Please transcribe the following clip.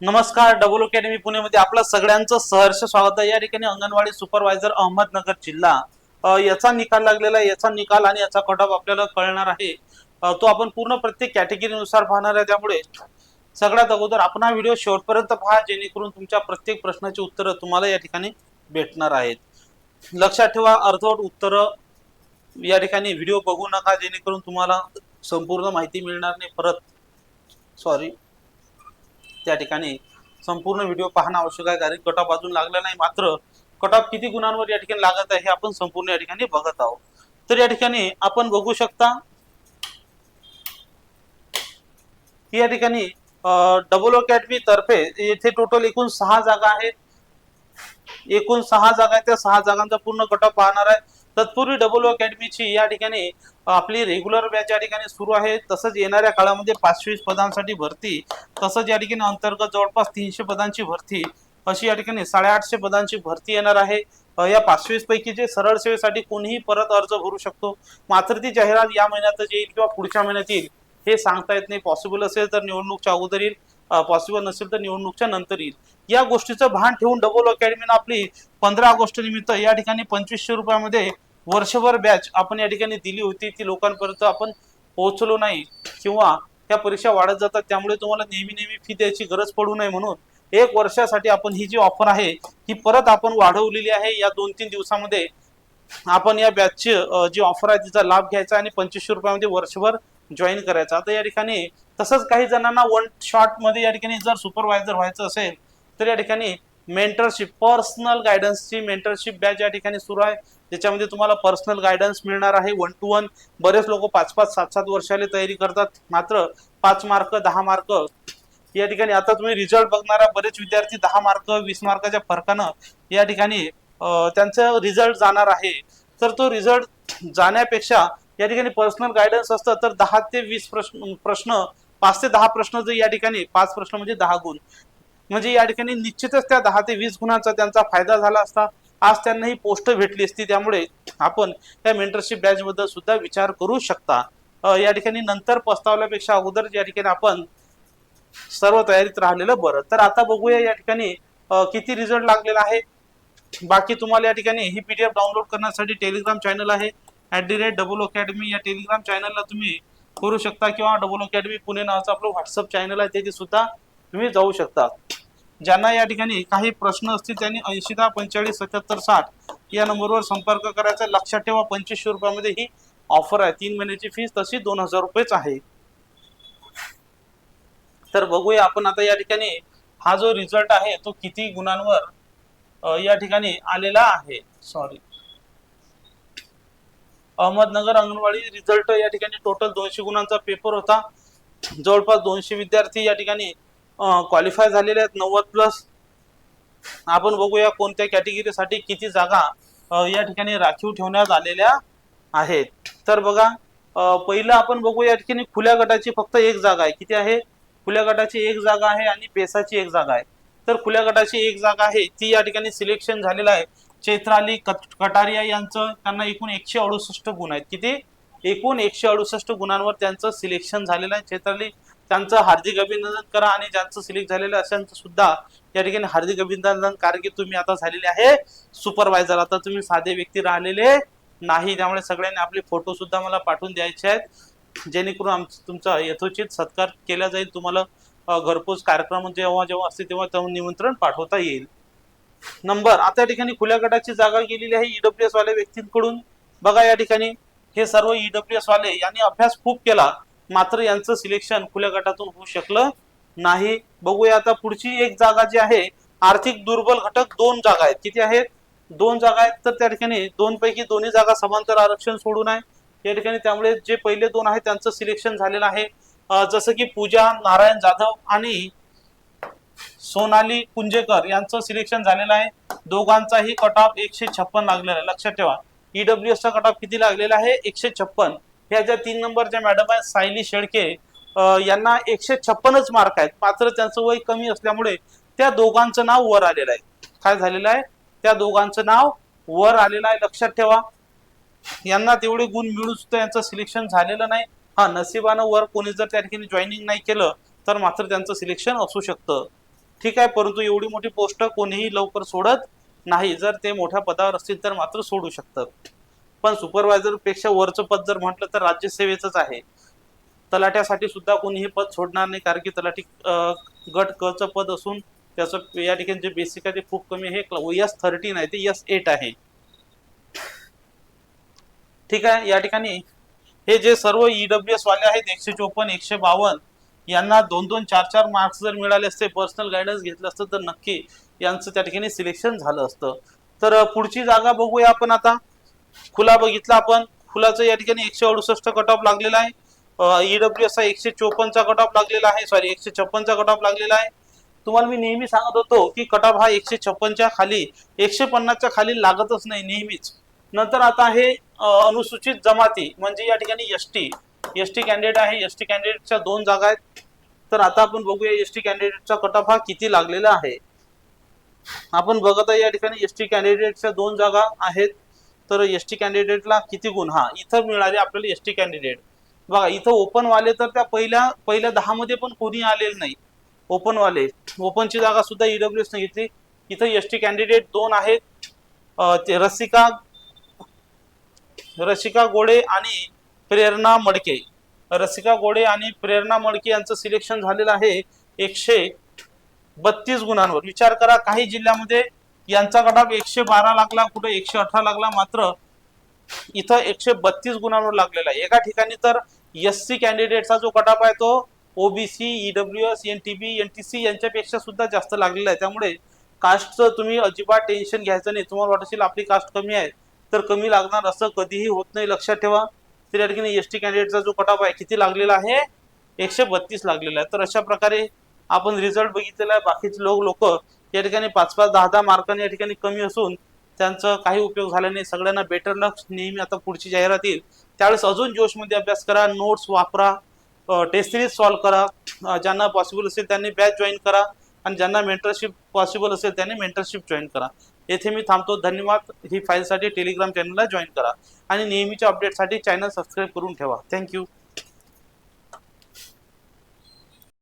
नमस्कार double academy पुणेमध्ये आपलं सगळ्यांचं सहर्ष स्वागत आहे. या ठिकाणी अंगणवाडी सुपरवायझर अहमदनगर जिल्हा याचा निकाल लागलेला आहे. याचा निकाल आणि याचा कट ऑफ आपल्याला कळणार आहे. तो आपण पूर्ण प्रत्येक कॅटेगरीनुसार पाहणार आहे. त्यामुळे सगळ्यात अगोदर आपण हा व्हिडिओ शेवटपर्यंत पहा. जेणेकरून तुमच्या प्रत्येक प्रश्नाची उत्तरं तुम्हाला या ठिकाणी भेटणार आहेत. लक्षात ठेवा अर्धवट उत्तरं या ठिकाणी व्हिडिओ बघू नका. जेणेकरून तुम्हाला संपूर्ण माहिती मिळणार नाही. परत सॉरी त्या ठिकाणी संपूर्ण व्हिडिओ पाहणं आवश्यक आहे. कारण कट ऑफ अजून लागला नाही मात्र कट ऑफ किती गुणांवर या ठिकाणी लागत आहे हे आपण संपूर्ण या ठिकाणी बघत आहोत. तर या ठिकाणी आपण बघू शकता या ठिकाणी डबल अकॅडमी तर्फे येथे टोटल एकूण सहा जागा आहेत. एकूण सहा जागा आहेत. त्या सहा जागांचा पूर्ण कट पाहणार आहे. तत्पूर्वी डबल अकॅडमीची या ठिकाणी आपली रेग्युलर बॅच या ठिकाणी सुरू आहे. तसंच येणाऱ्या काळामध्ये पाचशे पदांसाठी भरती. तसंच या ठिकाणी अंतर्गत जवळपास तीनशे पदांची भरती. अशी या ठिकाणी साडेआठशे पदांची भरती येणार आहे. या पाचशे पैकी जे सरळ सेवेसाठी कोणीही परत अर्ज भरू शकतो. मात्र ती जाहिरात या महिन्यातच येईल किंवा पुढच्या महिन्यात येईल हे सांगता येत नाही. पॉसिबल असेल तर निवडणूकच्या अगोदर येईल. पॉसिबल नसेल तर निवडणूकच्या नंतर येईल. या गोष्टीचं भान ठेवून डबल अकॅडमीनं आपली पंधरा ऑगस्ट निमित्त या ठिकाणी पंचवीसशे रुपयामध्ये वर्षभर बॅच आपण या ठिकाणी दिली होती. ती लोकांपर्यंत आपण पोहोचलो नाही किंवा त्या परीक्षा वाढत जातात. त्यामुळे तुम्हाला नेहमी नेहमी फी द्यायची गरज पडू नये म्हणून एक वर्षासाठी आपण ही जी ऑफर आहे ही परत आपण वाढवलेली आहे. या दोन तीन दिवसामध्ये आपण या बॅचची जी ऑफर आहे तिचा लाभ घ्यायचा आणि पंचवीसशे रुपयामध्ये वर्षभर जॉईन करायचा. आता या ठिकाणी तसंच काही जणांना वन शॉटमध्ये या ठिकाणी जर सुपरवायझर व्हायचं असेल तर या ठिकाणी मेंटरशिप पर्सनल गायडन्सची मेंटरशिप बॅच या ठिकाणी सुरू आहे. ज्याच्यामध्ये तुम्हाला पर्सनल गायडन्स मिळणार आहे. वन टू वन बरेच लोक पाच पाच सात सात वर्षाले तयारी करतात. मात्र पाच मार्क दहा मार्क या ठिकाणी आता तुम्ही रिझल्ट बघणारा बरेच विद्यार्थी दहा मार्क वीस मार्काच्या फरकानं या ठिकाणी त्यांचा रिझल्ट जाणार आहे. तर तो रिझल्ट जाण्यापेक्षा या ठिकाणी पर्सनल गायडन्स असतं तर दहा ते वीस प्रश्न प्रश्न पाच ते दहा प्रश्न जर या ठिकाणी पाच प्रश्न म्हणजे दहा गुण. म्हणजे या ठिकाणी निश्चितच त्या दहा ते वीस गुणांचा त्यांचा फायदा झाला असता. आज त्यांना ही पोस्ट भेटली असती त्यामुळे आपण त्या मेंटरशिप बॅच बद्दल सुद्धा विचार करू शकता. या ठिकाणी नंतर पस्तावल्यापेक्षा अगोदर या ठिकाणी आपण सर्व तयारीत राहिलेलं बरं. तर आता बघूया या ठिकाणी किती रिझल्ट लागलेला आहे. बाकी तुम्हाला या ठिकाणी ही पीडीएफ डाउनलोड करण्यासाठी टेलिग्राम चॅनल आहे. At the rate double academy या टेलिग्राम चॅनलला तुम्ही करू शकता किंवा डबल अकॅडमी पुणे नावाचं आपलं व्हॉट्सअप चॅनल आहे त्याचे सुद्धा तुम्ही जाऊ शकता. ज्यांना या ठिकाणी काही प्रश्न असतील त्यांनी ऐंशी दहा पंचेचाळीस सत्याहत्तर साठ या नंबरवर संपर्क करायचा लक्षात ठेवा पंचवीसशे रुपयामध्ये ही ऑफर आहे. तीन महिन्याची फीस तशी दोन हजार रुपयेच आहे. तर बघूया आपण आता या ठिकाणी हा जो रिझल्ट आहे तो किती गुणांवर या ठिकाणी आलेला आहे. सॉरी अहमदनगर अंगणवाडी रिझल्ट या ठिकाणी टोटल दोनशे गुणांचा पेपर होता. जवळपास दोनशे विद्यार्थी या ठिकाणी क्वालिफाय झालेले आहेत. नव्वद प्लस आपण बघूया कोणत्या कॅटेगरीसाठी किती जागा या ठिकाणी राखीव ठेवण्यात आलेल्या आहेत. तर बघा पहिलं आपण बघू या ठिकाणी खुल्या गटाची फक्त एक जागा आहे. किती आहे? खुल्या गटाची एक जागा आहे आणि पेसाची एक जागा आहे. तर खुल्या गटाची एक जागा आहे ती या ठिकाणी सिलेक्शन झालेलं आहे. चैत्राली कट- कटारिया यांचं त्यांना एकूण एकशे अडुसष्ट गुण आहेत. किती? एकूण एकशे अडुसष्ट गुणांवर त्यांचं सिलेक्शन झालेलं आहे. चैत्राली त्यांचं हार्दिक अभिनंदन करा आणि ज्यांचं सिलेक्ट झालेलं असेल सुद्धा या ठिकाणी हार्दिक अभिनंदन कारण की तुम्ही आता झालेले आहे सुपरवायझर आता तुम्ही साधे व्यक्ती राहिलेले नाही त्यामुळे सगळ्यांनी आपले फोटो सुद्धा मला पाठवून द्यायचे आहेत. जेणेकरून आम तुमचा यथोचित सत्कार केला जाईल. तुम्हाला घरपोच कार्यक्रम जेव्हा जेव्हा असते तेव्हा तेव्हा निमंत्रण पाठवता येईल. नंबर. आता या ठिकाणी खुल्या गटाची जागा गेलेली आहे ईडब्ल्यू एस वाल्या व्यक्तींकडून. बघा या ठिकाणी हे सर्व ईडब्ल्यू एस वाले यांनी अभ्यास खूप केला. मात्र यांचं सिलेक्शन खुल्या गटातून होऊ शकलं नाही. बघूया आता पुढची एक जागा जी आहे आर्थिक दुर्बल घटक दोन जागा आहेत. किती आहेत? दोन जागा आहेत तर त्या ठिकाणी दोन पैकी दोन्ही जागा समांतर आरक्षण सोडून आहे. या ठिकाणी त्यामुळे जे पहिले दोन आहेत त्यांचं सिलेक्शन झालेलं आहे. जसं की पूजा नारायण जाधव आणि सोनाली कुंजेकर यांचं सिलेक्शन झालेलं आहे. दोघांचाही कट ऑफ एकशे छप्पन लागलेला आहे. लक्षात ठेवा. ईडब्ल्यू चा कट ऑफ किती लागलेला आहे? एकशे छप्पन. ह्या ज्या तीन नंबरच्या मॅडम आहेत सायली शेळके यांना एकशे छप्पनच मार्क आहेत. मात्र त्यांचं वय कमी असल्यामुळे त्या दोघांचं नाव वर आलेलं आहे. काय झालेलं आहे? त्या दोघांचं नाव वर आलेलं आहे. लक्षात ठेवा. यांना तेवढे गुण मिळून सुद्धा यांचं सिलेक्शन झालेलं नाही. हा नशिबानं वर कोणी जर त्या ठिकाणी जॉईनिंग नाही केलं तर मात्र त्यांचं सिलेक्शन असू शकतं. ठीक आहे परंतु एवढी मोठी पोस्ट कोणीही लवकर सोडत नाही. जर ते मोठ्या पदावर असतील तर मात्र सोडू शकतात. पण सुपरवायझरपेक्षा वरचं पद जर म्हटलं तर राज्यसेवेचंच आहे. तलाट्यासाठी सुद्धा कोणी हे पद सोडणार नाही कारण की तलाठी गट कचं पद असून त्याचं या ठिकाणी जे बेसिक आहे ते खूप कमी आहे. यस थर्टीन आहे ते यस एट आहे. ठीक आहे या ठिकाणी हे जे सर्व ईडब्ल्यू एस वाले आहेत एकशे चोपन्न एकशे बावन्न यांना दोन दोन चार चार मार्क्स जर मिळाले असते पर्सनल गायडन्स घेतलं असतं तर नक्की यांचं त्या ठिकाणी सिलेक्शन झालं असतं. तर पुढची जागा बघूया आपण आता. खुला बघितला आपण. खुलाचं या ठिकाणी एकशे अडुसष्ट कट ऑफ लागलेला आहे. ईडब्ल्यू एस एकशे चोपन्नचा कट ऑफ लागलेला आहे. सॉरी एकशे छप्पनचा कट ऑफ लागलेला आहे. तुम्हाला मी नेहमी सांगत होतो की कट ऑफ हा एकशे छप्पनच्या खाली एकशे पन्नासच्या खाली लागतच नाही नेहमीच. नंतर आता आहे अनुसूचित जमाती म्हणजे या ठिकाणी S T S T candidate आहे. एस टी कॅन्डिडेटच्या दोन जागा आहेत. तर आता आपण बघूया एस टी कॅन्डिडेटचा कट ऑफ हा किती लागलेला आहे. आपण बघत आहे या ठिकाणी एस टी कॅन्डिडेटच्या दोन जागा आहेत. तर एस टी कॅन्डिडेटला किती गुण? हा इथं मिळाले आपल्याला एस टी कॅन्डिडेट. बघा इथं ओपन वाले तर त्या पहिल्या पहिल्या दहा मध्ये पण कोणी आलेलं नाही. ओपन वाले ओपनची जागा सुद्धा ईडब्ल्यू एस घेतली. इथं एस टी कॅन्डिडेट दोन आहेत. ते रसिका रसिका गोडे आणि प्रेरणा मडके. रसिका गोडे आणि प्रेरणा मडके यांचं सिलेक्शन झालेलं आहे एकशे बत्तीस गुणांवर. विचार करा काही जिल्ह्यामध्ये यांचा कटाप एकशे बारा लागला कुठे एकशे अठरा लागला मात्र इथं एकशे बत्तीस गुणांवर लागलेला आहे. एका ठिकाणी तर एस सी कॅन्डिडेटचा जो कटाप आहे तो OBC EW S N T B N T C यांच्यापेक्षा सुद्धा जास्त लागलेला आहे. त्यामुळे कास्टचं तुम्ही अजिबात टेन्शन घ्यायचं नाही. तुम्हाला वाटत असेल आपली कास्ट कमी आहे तर कमी लागणार असं कधीही होत नाही. लक्षात ठेवा. तर या ठिकाणी एस टी कॅन्डिडेटचा जो कटाप आहे किती लागलेला आहे? एकशे बत्तीस लागलेला आहे. तर अशा प्रकारे आपण रिझल्ट बघितलेला आहे. बाकीचे लोक लोक या ठिकाणी पाच पाच दहा दहा मार्कांनी या ठिकाणी कमी असून त्यांचा काही उपयोग झाला नाही. सगळ्यांना बेटर लक्ष नेहमी आता पुढची जाहिरात येईल. त्यावेळेस अजून जोशमध्ये अभ्यास करा नोट्स वापरा टेस्ट सिरीज सॉल्व्ह करा. ज्यांना पॉसिबल असेल त्यांनी बॅच जॉईन करा. आणि ज्यांना मेंटरशिप पॉसिबल असेल त्यांनी मेंटरशिप जॉईन करा. येथे मी थांबतो. धन्यवाद. ही फाईलसाठी टेलिग्राम चॅनलला जॉईन करा आणि नेहमीच्या अपडेटसाठी चॅनल सबस्क्राईब करून ठेवा. थँक्यू.